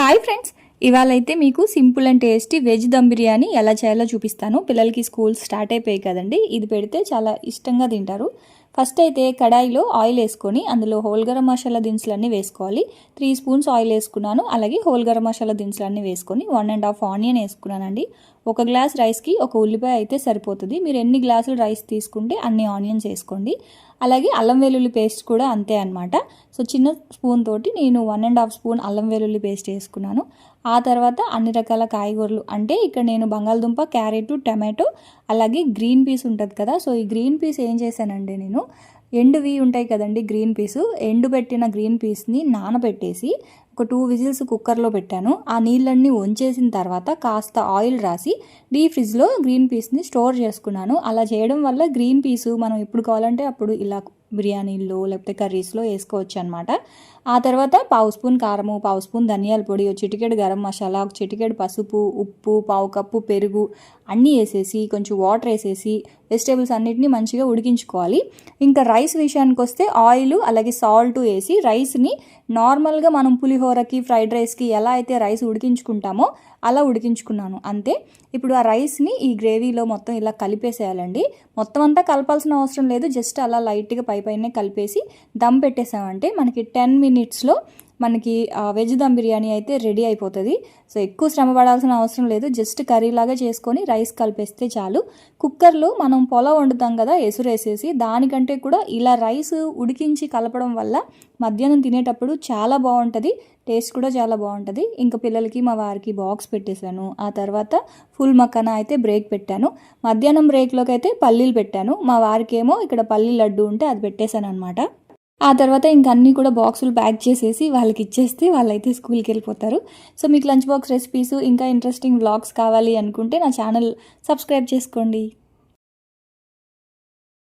Hi friends ఇవాళ అయితే మీకు simple and tasty veg dum biryani ఎలా చేయాలో చూపిస్తాను. పిల్లలకి స్కూల్ స్టార్ట్ అయిపోయాయి కదండి. ఇది పెడితే చాలా ఇష్టంగా తింటారు. ఫస్ట్ అయితే కడాయిలో ఆయిల్ వేసుకొని అందులో హోల్ గరం మసాలా దినుసులన్నీ వేసుకోవాలి. త్రీ స్పూన్స్ ఆయిల్ వేసుకున్నాను. అలాగే హోల్ గరం మసాలా దినుసులన్నీ వేసుకొని వన్ అండ్ హాఫ్ ఆనియన్ వేసుకున్నానండి. ఒక గ్లాస్ రైస్కి ఒక ఉల్లిపాయ అయితే సరిపోతుంది. మీరు ఎన్ని గ్లాసులు రైస్ తీసుకుంటే అన్ని ఆనియన్స్ వేసుకోండి. అలాగే అల్లం వెల్లుల్లి పేస్ట్ కూడా అంతే అనమాట సో చిన్న స్పూన్ తోటి నేను వన్ అండ్ హాఫ్ స్పూన్ అల్లం వెల్లుల్లి పేస్ట్ వేసుకున్నాను. ఆ తర్వాత అన్ని రకాల కాయగూరలు అంటే ఇక్కడ నేను బంగాళదుంప క్యారెట్ టమాటో అలాగే గ్రీన్ పీస్ ఉంటుంది కదా. సో ఈ గ్రీన్ పీస్ ఏం చేశానండి నేను ఎండువి ఉంటాయి కదండి గ్రీన్ పీసు. ఎండు పెట్టిన గ్రీన్ పీస్ని నానబెట్టేసి ఒక టూ విజిల్స్ కుక్కర్లో పెట్టాను. ఆ నీళ్ళన్నీ వంచేసిన తర్వాత కాస్త ఆయిల్ రాసి డీ ఫ్రిడ్జ్లో గ్రీన్ పీస్ని స్టోర్ చేసుకున్నాను. అలా చేయడం వల్ల గ్రీన్ పీసు మనం ఎప్పుడు కావాలంటే అప్పుడు ఇలా బిర్యానీల్లో లేకపోతే కర్రీస్లో వేసుకోవచ్చు అనమాట ఆ తర్వాత పావు స్పూన్ కారము పావు స్పూన్ ధనియాల పొడి ఒక చిటికెడు గరం మసాలా ఒక చిటికెడు పసుపు ఉప్పు పావు కప్పు పెరుగు అన్నీ వేసేసి కొంచెం వాటర్ వేసేసి వెజిటేబుల్స్ అన్నిటిని మంచిగా ఉడికించుకోవాలి. ఇంకా రైస్ విషయానికి వస్తే ఆయిల్ అలాగే సాల్ట్ వేసి రైస్ని నార్మల్గా మనం పులిహోరకి ఫ్రైడ్ రైస్కి ఎలా అయితే రైస్ ఉడికించుకుంటామో అలా ఉడికించుకున్నాను. అంతే. ఇప్పుడు ఆ రైస్ని ఈ గ్రేవీలో మొత్తం ఇలా కలిపేసేయాలండి. మొత్తం అంతా కలపాల్సిన అవసరం లేదు. జస్ట్ అలా లైట్గా పై పైనే కలిపేసి దమ్ పెట్టేసామంటే మనకి టెన్ మినిట్స్లో మనకి వెజ్ దమ్ బిర్యానీ అయితే రెడీ అయిపోతుంది. సో ఎక్కువ శ్రమ పడాల్సిన అవసరం లేదు. జస్ట్ కర్రీలాగా చేసుకొని రైస్ కలిపేస్తే చాలు. కుక్కర్లో మనం పొలం వండుతాం కదా ఎసురేసేసి దానికంటే కూడా ఇలా రైస్ ఉడికించి కలపడం వల్ల మధ్యాహ్నం తినేటప్పుడు చాలా బాగుంటుంది టేస్ట్ కూడా చాలా బాగుంటుంది. ఇంకా పిల్లలకి మా వారికి బాక్స్ పెట్టేశాను. ఆ తర్వాత ఫుల్ మక్కన అయితే బ్రేక్ పెట్టాను. మధ్యాహ్నం బ్రేక్లోకి అయితే పల్లీలు పెట్టాను. మా వారికి ఏమో ఇక్కడ పల్లీ లడ్డు ఉంటే అది పెట్టేశాను అనమాట ఆ తర్వాత ఇంక అన్నీ కూడా బాక్సులు ప్యాక్ చేసేసి వాళ్ళకి ఇచ్చేస్తే వాళ్ళైతే స్కూల్కి వెళ్ళిపోతారు. సో మీకు లంచ్ బాక్స్ రెసిపీస్ ఇంకా ఇంట్రెస్టింగ్ వ్లాగ్స్ కావాలి అనుకుంటే నా ఛానల్ సబ్స్క్రైబ్ చేసుకోండి.